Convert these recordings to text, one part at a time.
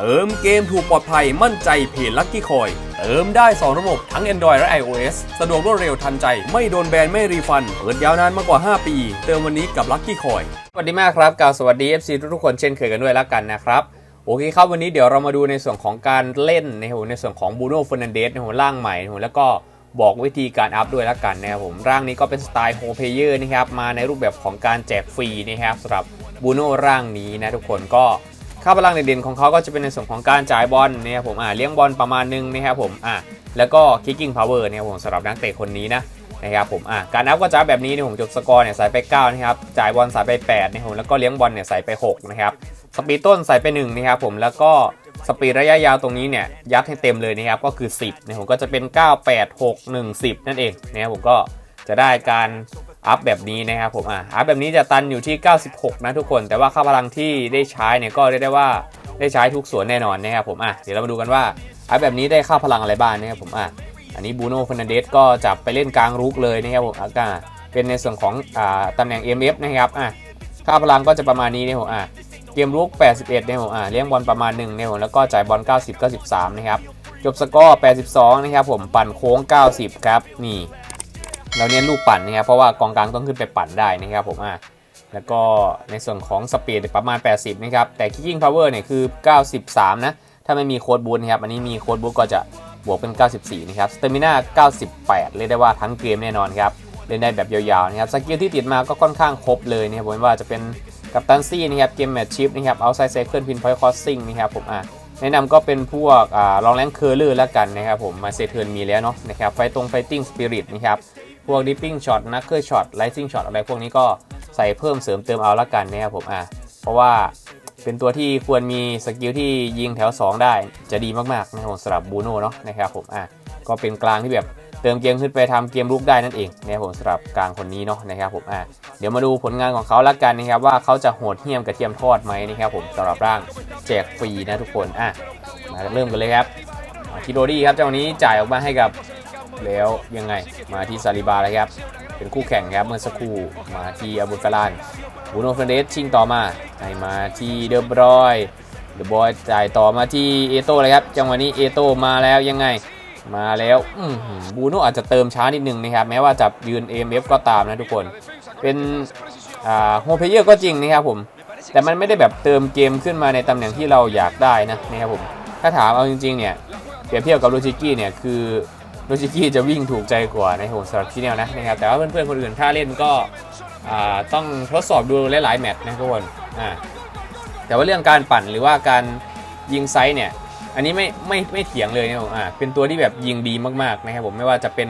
เติมเกมถูกปลอดภัยมั่นใจเพจลั c กี้คอย เติมได้ 2 ระบบทั้ง Android และ iOS สะดวกรวดเร็วทันใจ ไม่โดนแบน ไม่รีฟัน เปิดยาวนานมากกว่า 5 ปี เติมวันนี้กับลั c กี้คอยสวัสดีมากครับกล่าวสวัสดี FC ทุกๆคนเช่นเคยกันด้วยแล้วกันนะครับโอเคครับวันนี้เดี๋ยวเรามาดูในส่วนของการเล่นในหัวในส่วนของบูโน่เฟอร์นันเดสในหัวร่างใหม่ในหัวแล้วก็บอกวิธีการอัพด้วยแล้วกันนะครับผมร่างนี้ก็เป็นสไตล์โฮเพเยอร์นะครับมาในรูปแบบของการแจกฟรีนะครับสำหรับบูโน่ร่างนี้นะทุกคนก็ ค่าพลังเด่นๆของเขาก็จะเป็นในส่วนของการจ่ายบอลนะครับผมอ่าเลี้ยงบอลประมาณนึงนะครับผมอ่าแล้วก็ kicking power นะครับผมสำหรับนักเตะคนนี้นะนะครับผมอะการนับก็จะแบบนี้เนี่ยผมจบสกอร์เนี่ยใส่ไป9นะครับจ่ายบอลใส่ไป8นะครับผมแล้วก็เลี้ยงบอลเนี่ยใส่ไป6นะครับสปีดต้นใส่ไป1นะครับผมแล้วก็สปีดระยะยาวตรงนี้เนี่ยยัดให้เต็มเลยนะครับก็คือ 10นะผมก็จะเป็น 9 8 6 1 10 นั่นเองนะครับผมก็จะได้การ อัพแบบนี้นะครับผมอะอัพแบบนี้จะตันอยู่ที่ 96 นะทุกคน แต่ว่าค่าพลังที่ได้ใช้เนี่ยก็เรียกได้ว่าได้ใช้ทุกส่วนแน่นอนนะครับผมอะเดี๋ยวเรามาดูกันว่าอัพแบบนี้ได้ค่าพลังอะไรบ้างนะครับผมอะอันนี้บูโน่ฟ e นเดสก็จับไปเล่นกลางรุกเลยนะครับผมอากาเป็นในส่วนของอ่าตำแหน่ง MF นะครับอะค่าพลังก็จะประมาณนี้นะครับผมอะเกมรุก 81นะครับผมอะเลี้ยงบอลประมาณ1นะครับผมแล้วก็จ่ายบอล 90 93 นะครับจบสกอร์ 82 นะครับผมปั่นโค้ง 90 ครับนี่ เราเน้นลูกปั่นนะครับเพราะว่ากองกลางต้องขึ้นไปปั่นได้นะครับผมอะแล้วก็ในส่วนของสปีดประมาณ 80 นะครับ แต่ kicking power เนี่ยคือ 93 นะ ถ้าไม่มีโค้ดบูทนะครับ อันนี้มีโค้ดบูทก็จะบวกเป็น 94 นะครับสเตมิน่า98 เรียกได้ว่าทั้งเกมแน่นอนครับ เล่นได้แบบยาวๆนะครับสกิลที่ติดมาก็ค่อนข้างครบเลยนะครับผมว่าจะเป็นกัปตันซี่นะครับ เกมแมทชิพนะครับเอาไซเซเคิลพินพอยต์คอสซิ่งนะครับผมอะแนะนำก็เป็นพวกอ่าลองแรงเคอร์เลอร์แล้วกันนะครับผมมาเซเทิร์นมีแล้วเนาะนะครับไฟตรงไฟติ้งสปิริตนะครับ พวกดิปปิ้งช็อตนักเคอร์ช็อตไลซิ่งช็อตอะไรพวกนี้ก็ใส่เพิ่มเสริมเติมเอาล้วกันนะครับผมอะเพราะว่าเป็นตัวที่ควรมีสกิลที่ยิงแถว 2 ได้จะดีมากๆนะครับสำหรับบูโน่เนาะนะครับผมอะก็เป็นกลางที่แบบเติมเกมขึ้นไปทำเกมลุกได้นั่นเองนะครับผมสำหรับกลางคนนี้เนาะนะครับผมอะเดี๋ยวมาดูผลงานของเขาละกันนะครับว่าเขาจะโหดเหี้ยมกระเทียมทอดไหมนะครับผมสำหรับร่างแจกฟรีนะทุกคนอะมาเริ่มกันเลยครับคิโดดี้ครับเจ้านี้จ่ายออกมาให้กับ แล้วยังไงมาที่ซาลิบาเลยครับ เป็นคู่แข่งครับเมื่อสักครู่มาที่อาบุฟารานบูโนเฟรเดสชิงต่อมาให้มาที่เดอบรอยเดอบอยจ่ายต่อมาที่เอโต้เลยครับ จังหวะนี้เอโต้มาแล้วยังไง มาแล้วบูโนอาจจะเติมช้านิดนึงนะครับ แม้ว่าจะยืน AMF ก็ตามนะทุกคน เป็นโฮเพเยอร์ก็จริงนะครับผม แต่มันไม่ได้แบบเติมเกมขึ้นมาในตำแหน่งที่เราอยากได้นะนะครับผม ถ้าถามเอาจริงๆเนี่ยเปรียบเทียบกับโรชิกี้เนี่ยคือ โรชิกี้จะวิ่งถูกใจกว่าในโหสำหรับที่แนวนะนะครับแต่ว่าเพื่อนๆคนอื่นถ้าเล่นก็ต้องทดสอบดูหลายๆแมตช์นะทุกคนแต่ว่าเรื่องการปั่นหรือว่าการยิงไซส์เนี่ยอันนี้ไม่ไม่ไม่เถียงเลยนะผมอ่าเป็นตัวที่แบบยิงดีมากๆนะครับผมไม่ว่าจะเป็น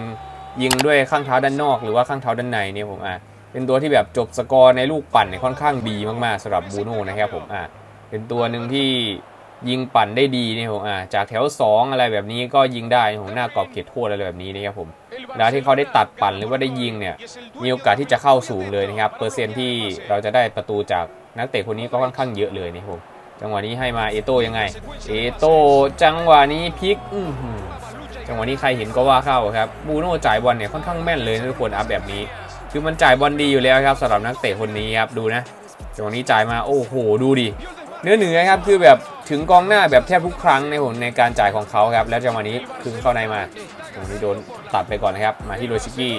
ยิงด้วยข้างเท้าด้านนอก หรือว่าข้างเท้าด้านในเนี่ยผมอ่าเป็นตัวที่แบบจบสกอร์ในลูกปั่นเนี่ยค่อนข้างดีมากๆสำหรับบูโน่นะครับผมอ่าเป็นตัวหนึ่งที่ ยิงปั่นได้ดีเนี่ยผมอ่าจากแถว 2 อะไรแบบนี้ก็ยิงได้ของหน้ากรอบเขตโทษอะไรแบบนี้นะครับผมเวลาที่เขาได้ตัดปั่นหรือว่าได้ยิงเนี่ยมีโอกาสที่จะเข้าสูงเลยนะครับเปอร์เซ็นที่เราจะได้ประตูจากนักเตะคนนี้ก็ค่อนข้างเยอะเลยนะครับผมจังหวะนี้ให้มาเอโต้ยังไง เอโต้จังหวะนี้พลิกจังหวะนี้ใครเห็นก็ว่าเข้าครับบูโน่จ่ายบอลเนี่ยค่อนข้างแม่นเลยทุกคนอัพแบบนี้ คือมันจ่ายบอลดีอยู่แล้วครับสำหรับนักเตะคนนี้ครับดูนะจังหวะนี้จ่ายมาโอ้โหดูดิเนื้อเหนือครับคือแบบ ถึงกองหน้าแบบแทบทุกครั้งในผมในการจ่ายของเขาครับ แล้วจังหวะนี้คือเข้าในมาตรงนี้โดนตัดไปก่อนนะครับ มาที่โรชิกี้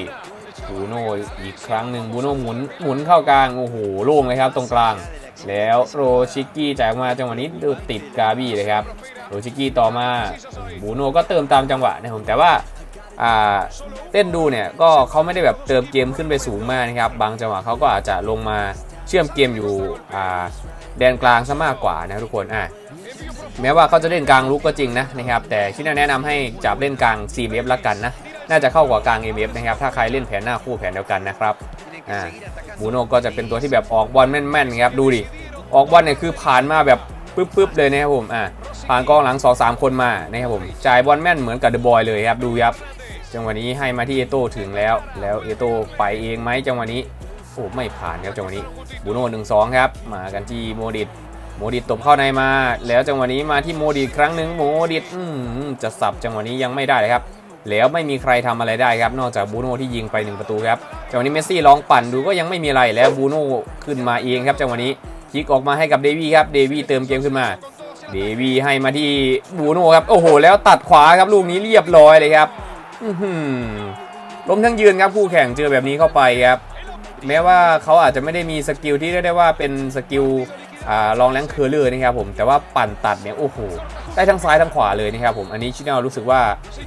บูโน่อีกครั้งหนึ่งบูโน่หมุนหมุนเข้ากลางโอ้โหโล่งเลยครับ ตรงกลาง แล้วโรชิกี้จ่ายมาจังหวะนี้ดูติดกาบี้เลยครับโรชิกี้ต่อมาบูโน่ก็เติมตามจังหวะนะผมแต่ว่าเต้นดูเนี่ยก็เขาไม่ได้แบบเติมเกมขึ้นไปสูงมากนะครับ บางจังหวะเขาก็อาจจะลงมาเชื่อมเกมอยู่แดนกลางซะมากกว่านะทุกคนอะ แม้ว่าเขาจะเล่นกลางลุกก็จริงนะนะครับแต่ที่แนะนำให้จับเล่นกลาง4 m ละกันนะน่าจะเข้ากว่ากลาง MF นะครับถ้าใครเล่นแผนหน้าคู่แผนเดียวกันนะครับอ่าบูโน่ก็จะเป็นตัวที่แบบออกบอลแม่นๆครับดูดิออกบอลเนี่ยคือผ่านมาแบบปึ๊บๆเลยนะครับผมอ่าผ่านกองหลัง2-3คนมานะครับผมจ่ายบอลแม่นเหมือนกับเดอะบอยเลยครับดูครับจังหวะนี้ให้มาที่เอโต้ถึงแล้ว แล้วเอโต้ไปเองไหมจังหวะนี้โอ้ไม่ผ่านครับจังหวะนี้บูโน่หนึ่งสองครับมากันที่โมดิต โมดิตตบเข้าในมา แล้วจังหวะนี้มาที่โมดิตครั้งหนึ่งโมดิตจะสับจังหวะนี้ยังไม่ได้เลยครับ แล้วไม่มีใครทำอะไรได้ครับ นอกจากบูโน่ที่ยิงไปหนึ่งประตูครับจังหวะนี้เมสซี่ลองปั่นดูก็ยังไม่มีอะไรแล้วบูโน่ขึ้นมาเองครับจังหวะนี้คิกออกมาให้กับเดวี่ครับเดวี่เติมเกมขึ้นมาเดวี่ให้มาที่บูโน่ครับโอ้โห แล้วตัดขวาครับลูกนี้เรียบร้อยเลยครับล้มทั้งยืนครับคู่แข่งเจอแบบนี้เข้าไปครับ แม้ว่าเขาอาจจะไม่ได้มีสกิลที่เรียกได้ว่าเป็นสกิล อ่ารองแรงเคอร์เลอร์นะครับผมแต่ว่าปั่นตัดเนี่ยโอ้โหได้ทั้งซ้ายทั้งขวาเลยนะครับผมอันนี้ชิโนรู้สึกว่า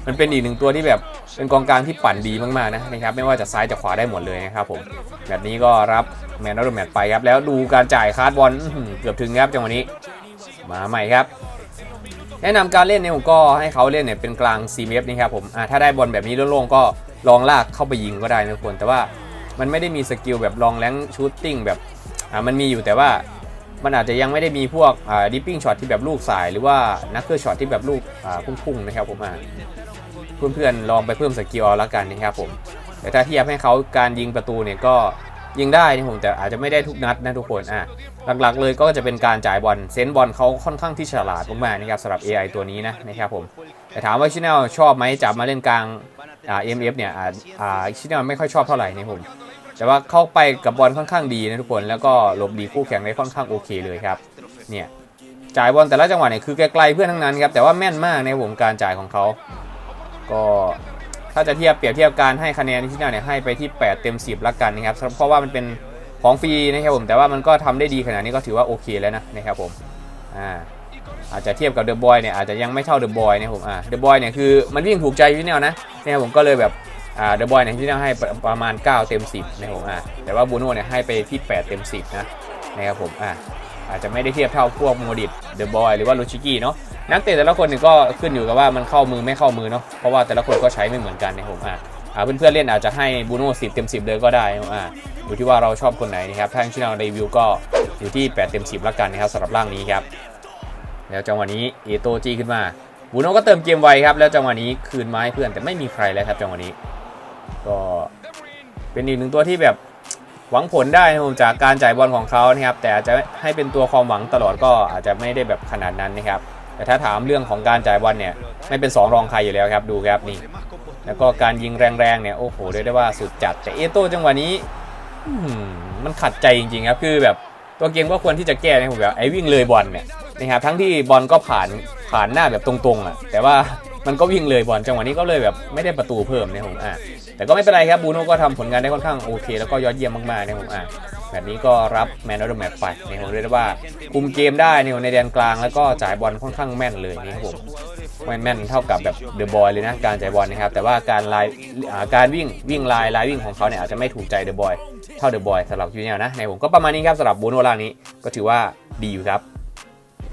มันเป็นอีกหนึ่งตัวที่แบบเป็นกองกลางที่ปั่นดีมากๆนะนะครับไม่ว่าจะซ้ายจะขวาได้หมดเลยนะครับผมแบบนี้ก็รับแมนนอร์แมตไปครับแล้วดูการจ่ายคาร์ดบอลอื้อหือเกือบถึงครับจังหวะนี้ มาใหม่ครับแนะนำการเล่นเนี่ยผมก็ให้เขาเล่นเนี่ยเป็นกลาง c m f นี่ครับผมถ้าได้บอลแบบนี้โล่งๆก็ลองลากเข้าไปยิงก็ได้นะทุกคนแต่ว่ามันไม่ได้มีสกิลแบบลองแรงชูตติ้งแบบมันมีอยู่แต่ว่า มันอาจจะยังไม่ได้มีพวกดิปปิ้งช็อตที่แบบลูกสายหรือว่านักเกอร์ช็อตที่แบบลูกพุ่งๆนะครับผมเพื่อนๆลองไปเพิ่มสกิลเอาละกันนะครับผมแต่ถ้าเทียบให้เขาการยิงประตูเนี่ยก็ยิงได้นะผมแต่อาจจะไม่ได้ทุกนัดนะทุกคนอะหลักๆเลยก็จะเป็นการจ่ายบอลเซนส์บอลเขาค่อนข้างที่ฉลาดมากๆนะครับสำหรับ AI ตัวนี้นะนะครับผมแต่ถามว่าชิแนลชอบไหมจับมาเล่นกลางอ่า MF เนี่ยอ่าอ่าชิแนลไม่ค่อยชอบเท่าไหร่นะผม แต่ว่าเข้าไปกับบอลค่อนข้างดีนะทุกคน แล้วก็หลบหลีคู่แข่งได้ค่อนข้างโอเคเลยครับ เนี่ยจ่ายบอลแต่ละจังหวะเนี่ยคือไกลๆเพื่อนทั้งนั้นครับ แต่ว่าแม่นมากในผมการจ่ายของเขา ก็ถ้าจะเทียบเปรียบเทียบการให้คะแนนชิแนลเนี่ยให้ไปที่ 8 เต็ม 10ละกันนะครับ เพราะว่ามันเป็นของฟรีนะครับผม แต่ว่ามันก็ทำได้ดีขนาดนี้ก็ถือว่าโอเคแล้วนะนะครับผม อ่าอาจจะเทียบกับเดอะบอยเนี่ยอาจจะยังไม่เท่าเดอะบอยนะครับผม อ่า เดอะบอยเนี่ยคือมันวิ่งถูกใจพี่แนวนะเนะครับผมก็เลยแบบ เดอะบอยเนี่ยพี่แนวให้ประมาณ 9 เต็ม 10นะครับผมอ่าแต่ว่าบูโน่เนี่ยให้ไปที่ 8 เต็ม 10 นะนะครับผมอ่าอาจจะไม่ได้เทียบเท่าพวกโมดิตเดอะบอยหรือว่าลูชิกี้เนาะนักเตะแต่ละคนเนี่ยก็ขึ้นอยู่กับว่ามันเข้ามือไม่เข้ามือเนาะเพราะว่าแต่ละคนก็ใช้ไม่เหมือนกันนะครับผมอ่าอ่าเพื่อนๆเล่นอาจจะให้บูโน่10เต็ม10เลยก็ได้นะครับอ่าอยู่ที่ว่าเราชอบคนไหนนะครับทางช่องรีวิวก็อยู่ที่ 8 เต็ม 10ล้วกันนะครับสำหรับร่างนี้ครับแล้วจังหวะนี้เอโตจีขึ้นมาบูโน่ก็เติมเกมไวครับแล้วจังหวะนี้คืนมาให้เพื่อนแต่ไม่มีใครแล้วครับจังหวะนี้ ก็เป็นอีกหนึ่งตัวที่แบบหวังผลได้ครับผมจากการจ่ายบอลของเขานะครับ แต่อาจจะให้เป็นตัวความหวังตลอดก็อาจจะไม่ได้แบบขนาดนั้นนะครับ แต่ถ้าถามเรื่องของการจ่ายบอลเนี่ยไม่เป็นสองรองใครอยู่แล้วครับดูครับนี่แล้วก็การยิงแรงๆเนี่ยโอ้โหเรียกได้ว่าสุดจัด แต่เอโต้จังหวะนี้มมันขัดใจจริงๆครับคือแบบตัวเกมก็ควรที่จะแก้นะผมแบบไอ้วิ่งเลยบอลเนี่ยนะครับทั้งที่บอลก็ผ่านผ่านหน้าแบบตรงๆอะแต่ว่า มันก็วิ่งเลยบอลจังหวะนี้ก็เลยแบบไม่ได้ประตูเพิ่มนะผมอะแต่ก็ไม่เป็นไรครับบูโน่ก็ทำผลงานได้ค่อนข้างโอเค แล้วก็ยอดเยี่ยมมากๆนะผมอะแบบนี้ก็รับแมนออฟแมตไปนะผมเรียกได้ว่าคุมเกมได้ในในแดนกลางแล้วก็จ่ายบอลค่อนข้างแม่นเลยนะครับผมไม่แม่นเท่ากับแบบเดอะบอยเลยนะการจ่ายบอลนะครับแต่ว่าการไลน์อ่การวิ่งวิ่งไลน์ไลน์วิ่งของเขาเนี่ยอาจจะไม่ถูกใจเดอะบอยเท่าเดอะบอยสำหรับยูเนียนะในผมก็ประมาณนี้ครับสำหรับบูโน่ล่างนี้ก็ถือว่าดีอยู่ครับ